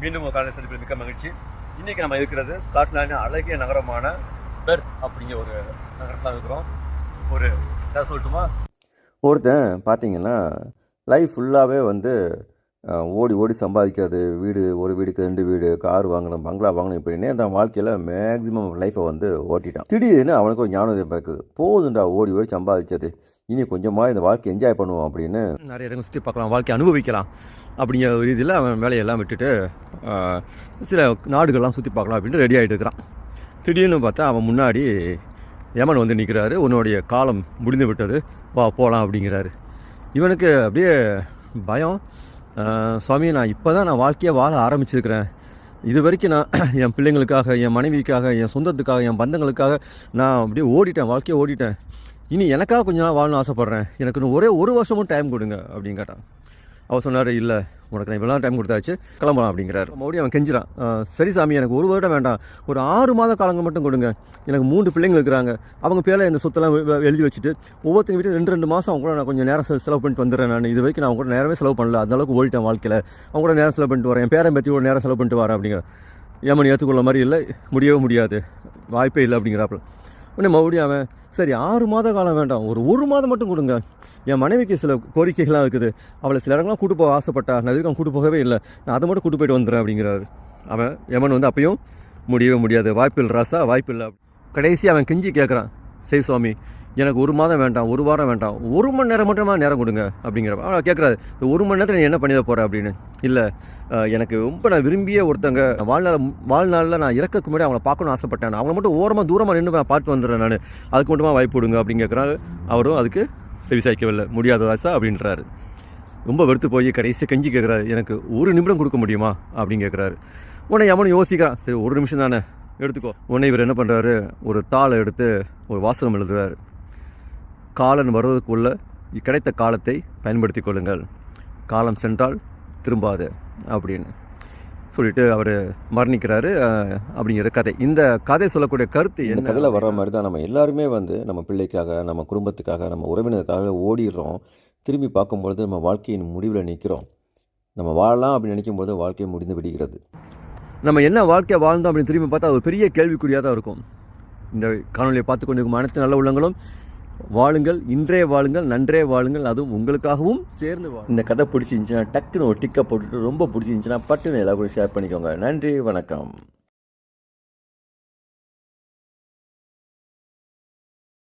மீண்டும் ஒரு காலை சந்திப்பில் மிக்க மகிழ்ச்சி. இன்றைக்கி நம்ம இருக்கிறது ஸ்காட்லாண்டின் அழகிய நகரமான பெர்த் அப்படிங்கிற ஒரு நகரத்தில் இருக்கிறோம். ஒரு கதை சொல்லட்டுமா? ஒருத்தன் பார்த்தீங்கன்னா லைஃப் ஃபுல்லாகவே வந்து ஓடி ஓடி சம்பாதிக்கிறது. வீடு ஒரு வீடுக்கு ரெண்டு வீடு கார் வாங்கணும் பங்களா வாங்கணும் இப்படின்னே அந்த வாழ்க்கையில் மேக்ஸிமம் லைஃப்பை வந்து ஓட்டிட்டான். திடீர்னு அவனுக்கு ஒரு ஞானோதயம் பிறக்குது. போதுண்டா ஓடி ஓடி சம்பாதிச்சது. இனி கொஞ்சமாக இந்த வாழ்க்கை என்ஜாய் பண்ணுவோம் அப்படின்னு நிறைய இடங்கள் சுற்றி பார்க்கலாம் வாழ்க்கை அனுபவிக்கலாம் அப்படிங்கிற ஒரு இதில் அவன் வேலையெல்லாம் விட்டுட்டு சில நாடுகள்லாம் சுற்றி பார்க்கலாம் அப்படின்ட்டு ரெடி ஆகிட்டு இருக்கிறான். திடீர்னு பார்த்தா அவன் முன்னாடி யமன் வந்து நிற்கிறாரு உன்னுடைய காலம் முடிந்து விட்டது. வா போகலாம் அப்படிங்கிறாரு. இவனுக்கு அப்படியே பயம். சுவாமி நான் இப்போ தான் நான் வாழ்க்கையை வாழ ஆரம்பிச்சிருக்கிறேன். இது வரைக்கும் நான் என் பிள்ளைங்களுக்காக என் மனைவிக்காக என் சொந்தத்துக்காக என் பந்தங்களுக்காக நான் அப்படியே ஓடிட்டேன். வாழ்க்கையை ஓடிட்டேன். இனி எனக்காக கொஞ்ச நாள் வாழணும்னு ஆசைப்பட்றேன். எனக்கு இன்னும் ஒரே ஒரு வருஷமும் டைம் கொடுங்க அப்படின்னு கேட்டான். அவர் சொன்னார் இல்லை உனக்கு நான் இவ்வளோ டைம் கொடுத்தாச்சு கிளம்பலாம் அப்படிங்கிறார். மறுபடியும் அவன் கெஞ்சிறான். சரி சாமி எனக்கு ஒரு வருடம் வேண்டாம். ஒரு ஆறு மாத காலங்கள் மட்டும் கொடுங்க. எனக்கு மூன்று பிள்ளைங்க இருக்கிறாங்க. அவங்க பேரில் இந்த சொத்தெல்லாம் எழுதி வச்சுட்டு ஒவ்வொருத்தங்க வீட்டு ரெண்டு ரெண்டு மாதம் அவங்க கூட நான் கொஞ்சம் நேரம் செலவு பண்ணிட்டு வந்துடுறேன் நான். இது வரைக்கும் நான் அவங்க கூட நேரமே செலவு பண்ணல. அந்தளவுக்கு ஓடிட்டேன் வாழ்க்கையில். அவங்க கூட நேரம் செலவு பண்ணிட்டு வரேன். என் பேரன் பற்றி கூட நேரம் செலவு பண்ணிட்டு வரேன் அப்படிங்கிற ஏமன் ஏற்றுக்கொள்ள மாதிரி இல்லை. முடியவே முடியாது. வாய்ப்பே இல்லை அப்படிங்கிறாப்புல. உடனே மறுபடியும் அவன் சரி ஆறு மாத காலம் வேண்டாம். ஒரு ஒரு மாதம் மட்டும் கொடுங்க. என் மனைவிக்கு சில கோரிக்கைகள்லாம் இருக்குது. அவளை சில இடங்கள்லாம் கூட்டு போக ஆசைப்பட்டா. நான் இதுக்கு அவன் கூட்டு போகவே இல்லை. நான் அதை மட்டும் கூட்டு போயிட்டு வந்துடுறேன் அப்படிங்கிறாரு. அவன் எமன் வந்து அப்பயும் முடியவே முடியாது. வாய்ப்பு இல்லை ராசா வாய்ப்பு இல்லை கடைசி அவன் கெஞ்சி கேட்குறான் சரி சுவாமி. எனக்கு ஒரு மாதம் வேண்டாம் ஒரு வாரம் வேண்டாம் ஒரு மணி நேரம் மட்டுமா நேரம் கொடுங்க அப்படிங்கிற அவன் கேட்குறாரு இந்த ஒரு மணி நேரத்தில் நீ என்ன பண்ணிட போகிற அப்படின்னு. இல்லை எனக்கு ரொம்ப நான் விரும்பிய ஒருத்தங்க வாழ்நாள் வாழ்நாளில் நான் இறக்கக்கு முன்னாடி அவனை பார்க்கணும்னு ஆசைப்பட்டேன் நான். மட்டும் ஓரமாக தூரமாக நின்று நான் பார்த்து வந்துடுறேன் நான். அதுக்கு மட்டுமா வாய்ப்பு கொடுங்க அப்படின்னு கேட்குறாரு அவரும் அதுக்கு செவிசாய்க்கவில்லை முடியாத ஆசா அப்படின்றாரு. ரொம்ப வெறுத்து போய் கடைசியாக கஞ்சி கேட்குறாரு எனக்கு ஒரு நிமிடம் கொடுக்க முடியுமா அப்படின்னு கேட்குறாரு உடனே எவனும் யோசிக்கிறான். சரி ஒரு நிமிஷம் தானே எடுத்துக்கோ. உடனே இவர் என்ன பண்ணுறாரு ஒரு தாளை எடுத்து ஒரு வாசகம் எழுதுறாரு. காலன் வருவதற்குள்ள கிடைத்த காலத்தை பயன்படுத்தி கொள்ளுங்கள். காலம் சென்றால் திரும்பாது அப்படின்னு சொல்லிட்டு அவர் மரணிக்கிறாரு. அப்படிங்கிற கதை. இந்த கதை சொல்லக்கூடிய கருத்து இந்த கதையில் வர்ற மாதிரி தான் நம்ம எல்லாருமே வந்து நம்ம பிள்ளைக்காக நம்ம குடும்பத்துக்காக நம்ம உறவினருக்காக ஓடிடுறோம். திரும்பி பார்க்கும்பொழுது நம்ம வாழ்க்கையின் முடிவில் நிற்கிறோம் நம்ம வாழலாம் அப்படின்னு நினைக்கும்போது வாழ்க்கை முடிந்து விடுகிறது. நம்ம என்ன வாழ்க்கையை வாழ்ந்தோம் அப்படின்னு திரும்பி பார்த்தா அது ஒரு பெரிய கேள்விக்குறியாக தான் இருக்கும். இந்த காணொலியை பார்த்து கொண்டிருக்கும் அனைத்து நல்ல உள்ளங்களும் வாழுங்கள் இன்றே வாழுங்கள் நன்றே வாழுங்கள் அதுவும் உங்களுக்காகவும் சேர்ந்து வாழுங்கள். இந்த கதை பிடிச்சிருந்துச்சுன்னா டக்குன்னு ஒரு டிக்கை போட்டுட்டு ரொம்ப பிடிச்சிருந்துச்சுன்னா பட்டுன்னு எல்லாருக்கும் ஷேர் பண்ணிக்கோங்க. நன்றி வணக்கம்.